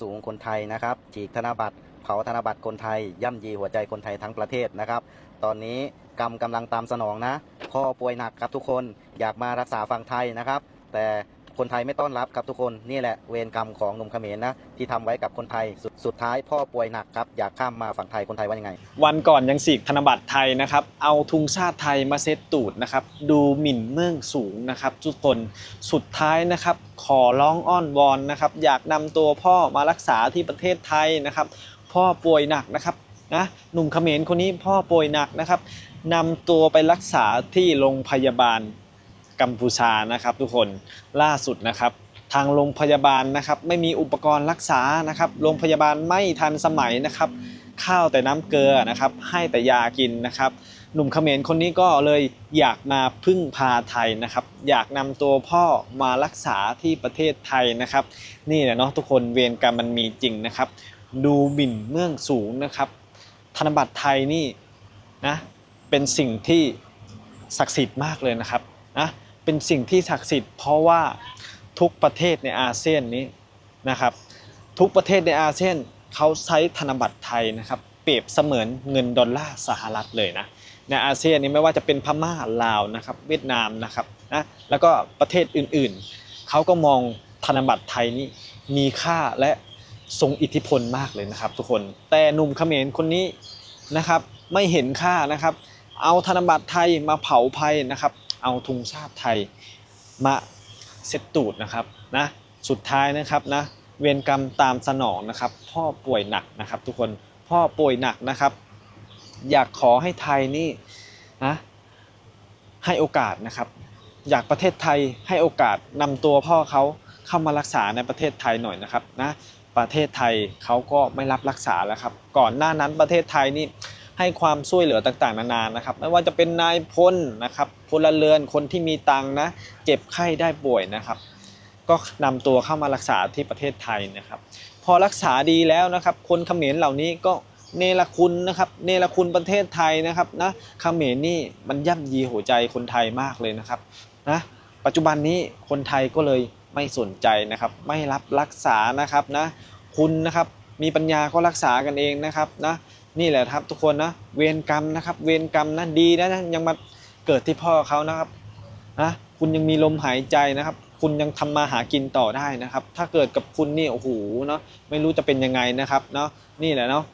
สูงคนไทยนะครับฉีกธนบัตรเผาธนบัตรคนไทย ย่ำยีหัวใจคนไทยทั้งประเทศนะครับ ตอนนี้กรรมกำลังตามสนองนะ พ่อป่วยหนักครับทุกคนอยากมารักษาฝั่งไทยนะครับ แต่ คนไทยไม่ต้อนรับครับทุกคนนี่แหละเวรกรรมของหนุ่มเขมรนะที่ทำไว้กับคนไทยสุดสุดท้ายพ่อป่วยหนักครับอยากข้ามมาฝั่งไทยคนไทยว่ายังไง วันก่อนยังสีกธนบัตรไทยนะครับเอาทุงชาติไทยมาเซตตูดนะครับดูหมิ่นเมืองสูงนะครับทุกคนสุดท้ายนะครับขอร้องอ้อนวอนนะครับอยากนำตัวพ่อมารักษาที่ประเทศไทยนะครับพ่อป่วยหนักนะครับนะหนุ่มเขมรคนนี้พ่อป่วยหนักนะครับนำตัวไปรักษาที่โรงพยาบาล กัมพูชานะครับทุกคนล่าสุดนะครับ ทางโรงพยาบาลนะครับ ไม่มีอุปกรณ์รักษานะครับโรงพยาบาลไม่ทันสมัยนะครับ ข้าวแต่น้ำเกลือนะครับ ให้แต่ยากินนะครับ หนุ่มเขมรคนนี้ก็เลยอยากมาพึ่งพาไทยนะครับ อยากนำตัวพ่อมารักษาที่ประเทศไทยนะครับ นี่แหละเนาะทุกคนเวรกรรมมันมีจริงนะครับ ดูหมิ่นเมืองสูงนะครับ ธนบัตรไทยนี่นะเป็นสิ่งที่ศักดิ์สิทธิ์มากเลยนะครับนะ เป็นสิ่งที่ศักดิ์สิทธิ์ เพราะว่าทุกประเทศในอาเซียนนี้นะครับ ทุกประเทศในอาเซียนเขาใช้ธนบัตรไทยนะครับ เปรียบเสมือนเงินดอลลาร์สหรัฐเลยนะในอาเซียนนี้ไม่ว่าจะเป็นพม่าลาวนะครับ เวียดนามนะครับนะแล้วก็ประเทศอื่นๆ เขาก็มองธนบัตรไทยนี่มีค่าและทรงอิทธิพลมากเลยนะครับ ทุกคนแต่หนุ่มเขมรคนนี้นะครับ ไม่เห็นค่านะครับ เอาธนบัตรไทยมาเผาภัยนะครับ เอาธงชาติไทยมาเซตตูดนะครับนะสุดท้ายนะครับนะเวรกรรมตามสนองนะครับ พ่อป่วยหนักนะครับ ทุกคนพ่อป่วยหนักนะครับ อยากขอให้ไทยนี่นะให้โอกาสนะครับ อยากประเทศไทยให้โอกาสนำตัวพ่อเขาเข้ามารักษาในประเทศไทยหน่อยนะครับนะประเทศไทยเขาก็ไม่รับรักษาแล้วครับ ก่อนหน้านั้นประเทศไทยนี่ ให้ความช่วยเหลือต่างๆ นานานะครับ ไม่ว่าจะเป็นนายพลนะครับพลเรือนคนที่มีตังนะ เจ็บไข้ได้ป่วยนะครับ ก็นำตัวเข้ามารักษาที่ประเทศไทยนะครับ พอรักษาดีแล้วนะครับ คนเขมรเหล่านี้ก็เนรคุณนะครับเนรคุณประเทศไทยนะครับนะเขมรนี่มันย่ำยีหัวใจคนไทยมากเลยนะครับนะปัจจุบันนี้คนไทยก็เลยไม่สนใจนะครับ ไม่รับรักษานะครับนะคุณนะครับมีปัญญาก็รักษากันเองนะครับนะ นี่แหละครับทุกคนนะเวรกรรมนะครับ เวรกรรมนะดีนะยังมาเกิดที่พ่อเขานะครับนะคุณยังมีลมหายใจนะครับ คุณยังทำมาหากินต่อได้นะครับ ถ้าเกิดกับคุณนี่โอ้โหเนาะไม่รู้จะเป็นยังไงนะครับเนาะนี่แหละเนาะ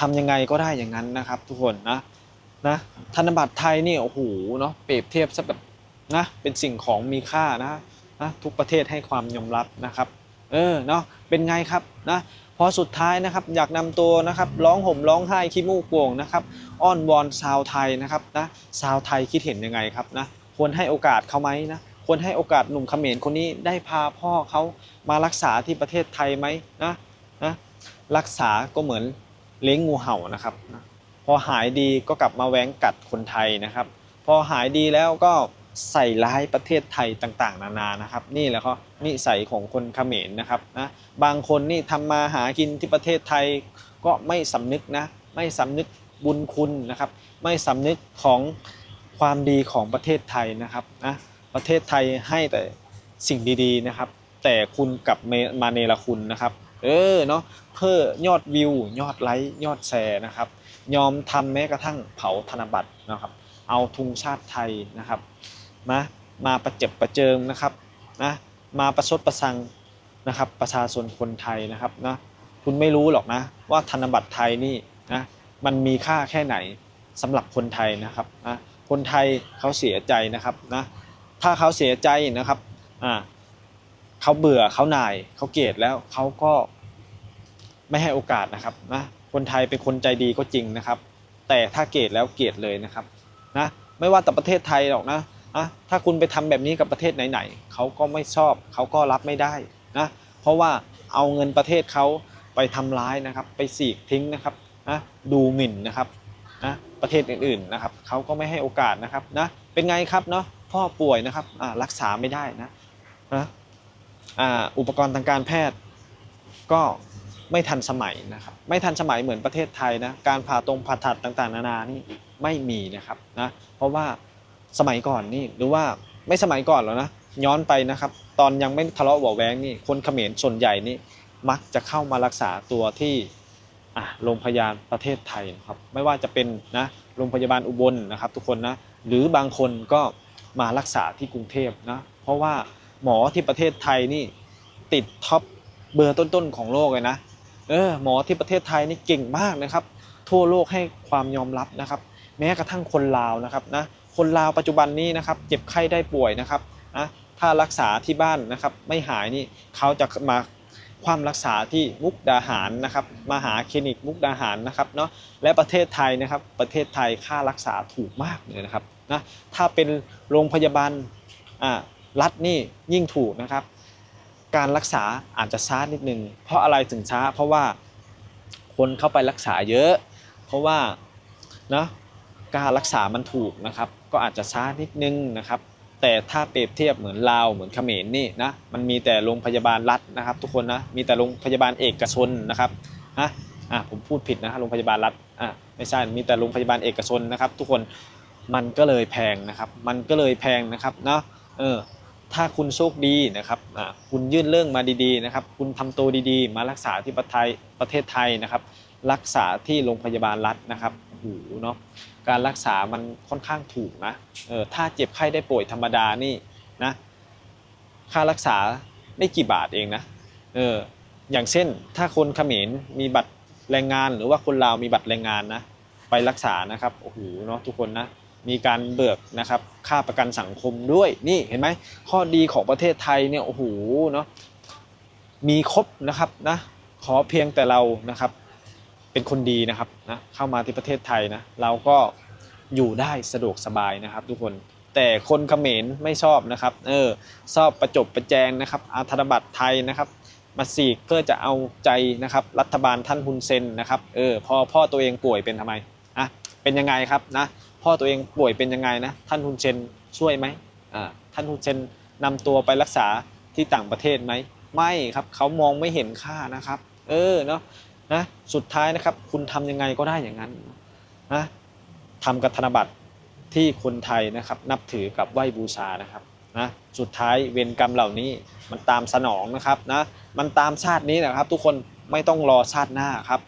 ทำยังไงก็ได้อย่างนั้นนะครับ ทุกคนนะนะธนบัตรไทยนี่โอ้โหเนาะเปรียบเทียบซะแบบนะเป็นสิ่งของมีค่านะนะทุกประเทศให้ความยอมรับนะครับ เออเนาะเป็นไงครับนะ พอสุดท้ายนะครับอยากนำตัวนะครับร้องห่มร้องไห้ขี้มูกโป่งนะครับอ้อนวอนชาวไทยนะครับนะชาวไทยคิดเห็นยังไงครับนะควรให้โอกาสเขาไหมนะควรให้โอกาสหนุ่มเขมรคนนี้ได้พาพ่อเขามารักษาที่ประเทศไทยไหมนะนะรักษาก็เหมือนเลี้ยงงูเห่านะครับนะพอหายดีก็กลับมาแหว้งกัดคนไทยนะครับ พอหายดีแล้วก็ ใส่ร้ายประเทศไทยต่างๆ นานานะครับ นี่แหละเขานิสัยของคนเขมรนะครับนะบางคนนี่ทำมาหากินที่ประเทศไทยก็ไม่สำนึกนะไม่สำนึกบุญคุณนะครับ ไม่สำนึกของความดีของประเทศไทยนะครับนะประเทศไทยให้แต่สิ่งดีๆนะครับ แต่คุณกลับมาเนรคุณนะครับ เออเนาะเพื่อยอดวิว ยอดไลค์ยอดแชร์นะครับ ยอมทำแม้กระทั่งเผาธนบัตรนะครับ เอาธงชาติไทยนะครับ มามาประเจ็บประเจิงนะครับนะมาประชดประชังนะครับประชาชนคนไทยนะครับนะคุณไม่รู้หรอกนะว่าธนบัตรไทยนี่นะมันมีค่าแค่ไหนสำหรับคนไทยนะครับนะคนไทยเขาเสียใจนะครับนะถ้าเขาเสียใจนะครับอ่าเขาเบื่อเขาหน่ายเขาเกลียดแล้วเขาก็ไม่ให้โอกาสนะครับนะคนไทยเป็นคนใจดีก็จริงนะครับ แต่ถ้าเกลียดแล้วเกลียดเลยนะครับนะไม่ว่าแต่ประเทศไทยหรอกนะะถ้าคุณไปทำแบบนี้กับประเทศไหนๆเขาก็ไม่ชอบเขาก็รับไม่ได้นะเพราะว่าเอาเงินประเทศเขาไปทำร้ายนะครับ ไปสีกทิ้งนะครับนะดูหมิ่นนะครับนะประเทศอื่นๆนะครับเขาก็ไม่ให้โอกาสนะครับนะเป็นไงครับเนาะพ่อป่วยนะครับรักษาไม่ได้นะนะอ่าอุปกรณ์ทางการแพทย์ ก็ไม่ทันสมัยนะครับไม่ทันสมัยเหมือนประเทศไทยนะการผ่าตรงผ่าตัดต่างๆ นานานี่ไม่มีนะครับนะเพราะว่า สมัยก่อนนี่หรือว่าไม่สมัยก่อนแล้วนะย้อนไปนะครับ ตอนยังไม่ทะเลาะเบาแวงนี่คนเขมรส่วนใหญ่นี่มักจะเข้ามารักษาตัวที่โรงพยาบาลประเทศไทยนะครับ ไม่ว่าจะเป็นนะโรงพยาบาลอุบลนะครับ ทุกคนนะหรือบางคนก็มารักษาที่กรุงเทพนะเพราะว่าหมอที่ประเทศไทยนี่ติดท็อปเบอร์ต้นๆของโลกเลยนะเออหมอที่ประเทศไทยนี่เก่งมากนะครับ ทั่วโลกให้ความยอมรับนะครับ แม้กระทั่งคนลาวนะครับนะ คนลาวปัจจุบันนี้นะครับเจ็บไข้ได้ป่วยนะครับนะถ้ารักษาที่บ้านนะครับไม่หายนี่เขาจะมาความรักษาที่มุกดาหารนะครับมาหาคลินิกมุกดาหารนะครับเนาะและประเทศไทยนะครับประเทศไทยค่ารักษาถูกมากเลยนะครับนะถ้าเป็นโรงพยาบาลอ่ารัฐนี่ยิ่งถูกนะครับ การรักษาอาจจะช้านิดนึง เพราะอะไรถึงช้า เพราะว่าคนเข้าไปรักษาเยอะ เพราะว่านะการรักษามันถูกนะครับ ก็อาจจะช้านิดนึงนะครับ แต่ถ้าเปรียบเทียบเหมือนลาวเหมือนเขมรนี่นะมันมีแต่โรงพยาบาลรัฐนะครับ ทุกคนนะมีแต่โรงพยาบาลเอกชนนะครับนะอะผมพูดผิดนะฮะโรงพยาบาลรัฐอะไม่ใช่มีแต่โรงพยาบาลเอกชนนะครับ ทุกคนมันก็เลยแพงนะครับ มันก็เลยแพงนะครับเนาะเออถ้าคุณโชคดีนะครับอ่าคุณยื่นเรื่องมาดีๆนะครับ คุณทำตัวดีๆ มารักษาที่ประเทศประเทศไทยนะครับ รักษาที่โรงพยาบาลรัฐนะครับโอ้โหเนาะ การรักษามันค่อนข้างถูกนะ เออถ้าเจ็บไข้ได้ป่วยธรรมดานี่นะ ค่ารักษาไม่กี่บาทเองนะ เออ อย่างเช่น ถ้าคนเขมรมีบัตรแรงงานหรือว่าคนลาวมีบัตรแรงงานนะ ไปรักษานะครับ โอ้โห เนาะทุกคนนะ มีการเบิกนะครับ ค่าประกันสังคมด้วย นี่เห็นไหม ข้อดีของประเทศไทยเนี่ย โอ้โห เนาะ มีครบนะครับนะ ขอเพียงแต่เรานะครับ เป็นคนดีนะครับนะเข้ามาที่ประเทศไทยนะเราก็อยู่ได้สะดวกสบายนะครับ ทุกคนแต่คนเขมรไม่ชอบนะครับเออชอบประจบประแจงนะครับอาธนบัตรไทยนะครับ มาสีกเพื่อจะเอาใจนะครับรัฐบาลท่านฮุนเซนนะครับเออพอพ่อตัวเองป่วยเป็นทำไมอะเป็นยังไงครับนะพ่อตัวเองป่วยเป็นยังไงนะท่านฮุนเซนช่วยไหมอ่าท่านฮุนเซนนำตัวไปรักษาที่ต่างประเทศไหมไม่ครับเขามองไม่เห็นค่านะครับ เออเนาะ นะสุดท้ายนะครับ คุณทำยังไงก็ได้อย่างนั้นนะทำกับธนบัตรที่คนไทยนะครับ นับถือกับไหวบูชานะครับนะสุดท้ายเวรกรรมเหล่านี้มันตามสนองนะครับนะมันตามชาตินี้นะครับ ทุกคนไม่ต้องรอชาติหน้าครับ